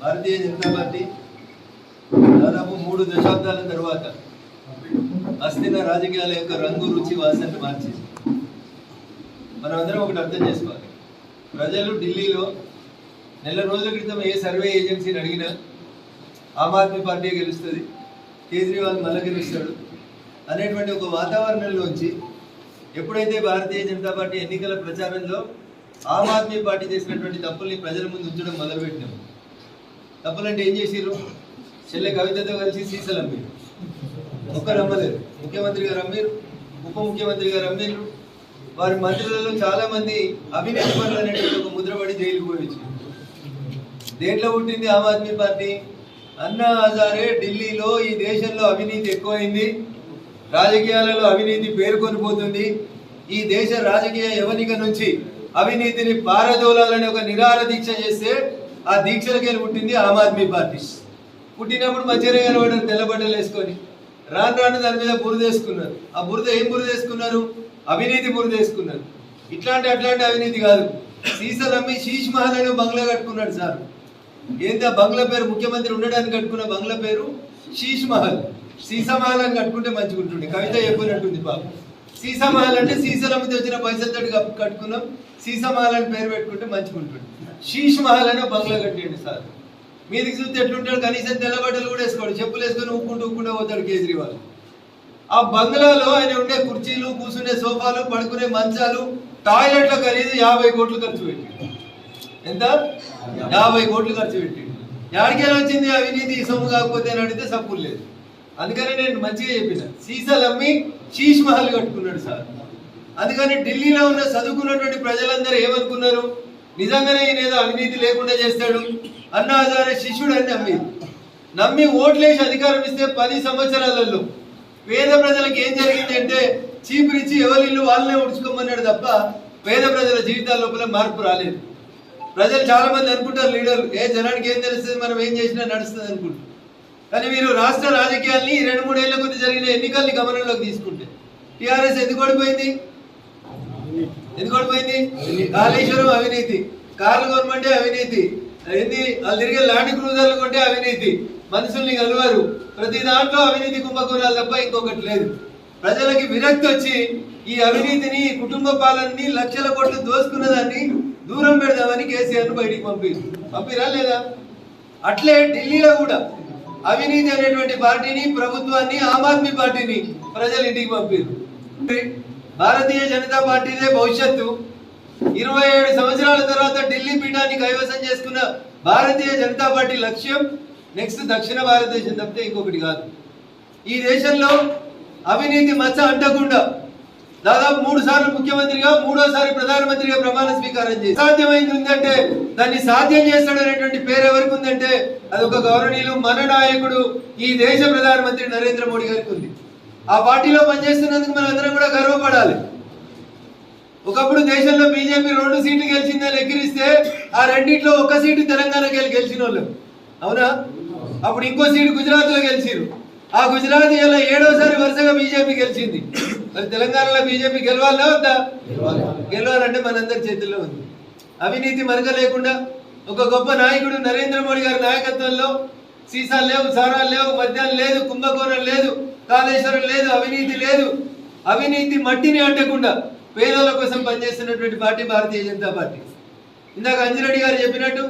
భారతీయ Janata party దాదాపు మూడు దశాబ్దాల తర్వాత అస్థిన రాజకీయాల యొక్క రంగు రుచి వాసనను మార్చింది. మనమందరం ఒకటి అర్థం చేసుకోవాలి. ప్రజలు ఢిల్లీలో నెల రోజుల క్రితం ఏ సర్వే ఏజెన్సీని అడిగినా ఆమ్ ఆద్మీ పార్టీ గెలుస్తుంది కేజ్రీవాల్ మళ్ళీ గెలుస్తాడు అనేటువంటి ఒక వాతావరణంలోంచి ఎప్పుడైతే భారతీయ జనతా పార్టీ ఎన్నికల ప్రచారంలో ఆమ్ ఆద్మీ పార్టీ చేసినటువంటి తప్పుల్ని ప్రజల ముందు ఉంచడం మొదలుపెట్టినాము తప్పులంటే ఏం చేసిర్రు? చెల్లె కవితతో కలిసి సీసలు అమ్మిరు ఒక్కరు అమ్మలేరు ముఖ్యమంత్రి గారు అమ్మిరు ఉప ముఖ్యమంత్రి గారు అమ్మిరు వారి మంత్రులలో చాలా మంది అవినీతి పనులు అనేటువంటి ఒక ముద్రపడి జైలుకు పోయింది దేంట్లో పుట్టింది ఆమ్ ఆద్మీ పార్టీ? అన్నా హజారే ఢిల్లీలో ఈ దేశంలో అవినీతి ఎక్కువైంది. రాజకీయాలలో అవినీతి పేర్కొని పోతుంది. ఈ దేశ రాజకీయ యవనిక నుంచి అవినీతిని పారదోలాలని ఒక నిరార దీక్ష చేస్తే ఆ దీక్షలకైనా పుట్టింది ఆమ్ ఆద్మీ పార్టీ. పుట్టినప్పుడు మంచిగానే కనబడ్డారు తెల్లబడ్డలు వేసుకొని. రాను రాను దాని మీద బురద వేసుకున్నారు. ఆ బురద ఏం బురద వేసుకున్నారు? అవినీతి బురద వేసుకున్నారు. ఇట్లాంటి అట్లాంటి అవినీతి కాదు. సీసలు అమ్మి శీష్ మహల్ అని బంగ్లా కట్టుకున్నాడు సార్. ఏంటి ఆ బంగ్లా పేరు? ముఖ్యమంత్రి ఉండడానికి కట్టుకున్న బంగ్లా పేరు శీష్ మహల్. సీసా మహల్ అని కట్టుకుంటే మంచిగా ఉంటుంది కవిత చెప్పినట్టుంది బాబు సీసా మహల్ అంటే సీసాల మీద వచ్చిన పైసలతో కట్టుకున్నాం. సీసా మహల్ అని పేరు పెట్టుకుంటే మంచిగా ఉంటుంది శీష్ మహల్ అని బంగ్లా కట్టండి సార్. మీదికి చూస్తే ఎట్లుంటాడు? కనీసం తెల్లబట్టలు కూడా వేసుకోడు. చెప్పులు వేసుకొని ఉప్పుకుంటూ ఉప్పుకుంటూ పోతాడు కేజ్రీవాల్. ఆ బంగ్లాలో ఆయన ఉండే కుర్చీలు కూర్చునే సోఫాలు పడుకునే మంచాలు టాయిలెట్ల ఖరీదు యాభై కోట్లు ఖర్చు పెట్టాడు. ఎంత? యాభై కోట్లు ఖర్చు పెట్టి యాడికెళ్ళి వచ్చింది అవినీతి ఈ సొమ్ము కాకపోతే అని అడిగితే సప్పులు లేదు. అందుకని నేను మంచిగా చెప్పిన. సీసాలు అమ్మి శీష్ మహల్ కట్టుకున్నాడు సార్. అందుకని ఢిల్లీలో ఉన్న చదువుకున్నటువంటి ప్రజలందరూ ఏమనుకున్నారు? నిజంగానే ఈయన ఏదో అవినీతి లేకుండా చేస్తాడు? అన్న హజారే శిష్యుడు అని నమ్మి. నమ్మి ఓట్లేసి అధికారం ఇస్తే పది సంవత్సరాలలో పేద ప్రజలకు ఏం జరిగింది అంటే చీపురిచ్చి ఎవరిల్లు వాళ్ళనే ఉడుచుకోమన్నాడు తప్ప పేద ప్రజల జీవితాల లోపల మార్పు రాలేదు. ప్రజలు చాలా మంది అనుకుంటారు లీడర్లు ఏ జనానికి ఏం తెలుస్తుంది మనం ఏం చేసినా నడుస్తుంది అనుకుంటారు. కానీ మీరు రాష్ట్ర రాజకీయాల్ని రెండు మూడేళ్ళ కొద్ది జరిగిన ఎన్నికల్ని గమనంలోకి తీసుకుంటే టీఆర్ఎస్ ఎందుకు ఓడిపోయింది? ఎందుకు ఓడిపోయింది? కాళేశ్వరం అవినీతి. కార్లు కొనమంటే అవినీతి. ఏంది? వాళ్ళు తిరిగే ల్యాండ్ క్రూజర్లు కొంటే అవినీతి. మనుషుల్ని కలవరు. ప్రతి దాంట్లో అవినీతి కుంభకోణాలు తప్ప ఇంకొకటి లేదు. ప్రజలకి విరక్తి వచ్చి ఈ అవినీతిని కుటుంబ పాలనని లక్షల కోట్లు దోసుకున్న దాన్ని దూరం పెడదామని కేసీఆర్ బయటికి పంపి పంపిరా లేదా? అట్లే ఢిల్లీలో కూడా అవినీతి అనేటువంటి పార్టీని ప్రభుత్వాన్ని ఆమ్ ఆద్మీ పార్టీని ప్రజలు ఇంటికి పంపారు. భారతీయ జనతా పార్టీదే భవిష్యత్తు. ఇరవై ఏడు సంవత్సరాల తర్వాత ఢిల్లీ పీఠాన్ని కైవసం చేసుకున్న భారతీయ జనతా పార్టీ లక్ష్యం నెక్స్ట్ దక్షిణ భారతదేశం తప్పితే ఇంకొకటి కాదు. ఈ దేశంలో అవినీతి మచ్చ అంటకుండా దాదాపు మూడు సార్లు ముఖ్యమంత్రిగా మూడోసారి ప్రధానమంత్రిగా ప్రమాణ స్వీకారం చేసి సాధ్యమైంది ఉందంటే దాన్ని సాధ్యం చేస్తాడనేటువంటి పేరు ఎవరికి ఉందంటే అది ఒక గౌరవనీయులు మన నాయకుడు ఈ దేశ ప్రధానమంత్రి నరేంద్ర మోడీ గారికి ఉంది. ఆ పార్టీలో పనిచేస్తున్నందుకు మనం అందరం కూడా గర్వపడాలి. ఒకప్పుడు దేశంలో బీజేపీ రెండు సీట్లు గెలిచిందని ఎక్కిరిస్తే ఆ రెండిట్లో ఒక సీటు తెలంగాణకి వెళ్ళి గెలిచిన వాళ్ళు అవునా? అప్పుడు ఇంకో సీటు గుజరాత్లో గెలిచిరు ఆ గుజరాత్ ఇలా ఏడోసారి వరుసగా బీజేపీ గెలిచింది. మరి తెలంగాణలో బీజేపీ గెలవాలా వద్దా? గెలవాలంటే మనందరి చేతుల్లో ఉంది. అవినీతి మరక లేకుండా ఒక గొప్ప నాయకుడు నరేంద్ర మోడీ గారి నాయకత్వంలో సీసాలు లేవు సారాలు లేవు మద్యాలు లేదు కుంభకోణం లేదు. కాళేశ్వరం లేదు అవినీతి లేదు. అవినీతి మట్టిని అంటకుండా పేదల కోసం పనిచేస్తున్నటువంటి పార్టీ భారతీయ జనతా పార్టీ. ఇందాక అంజిరెడ్డి గారు చెప్పినట్టు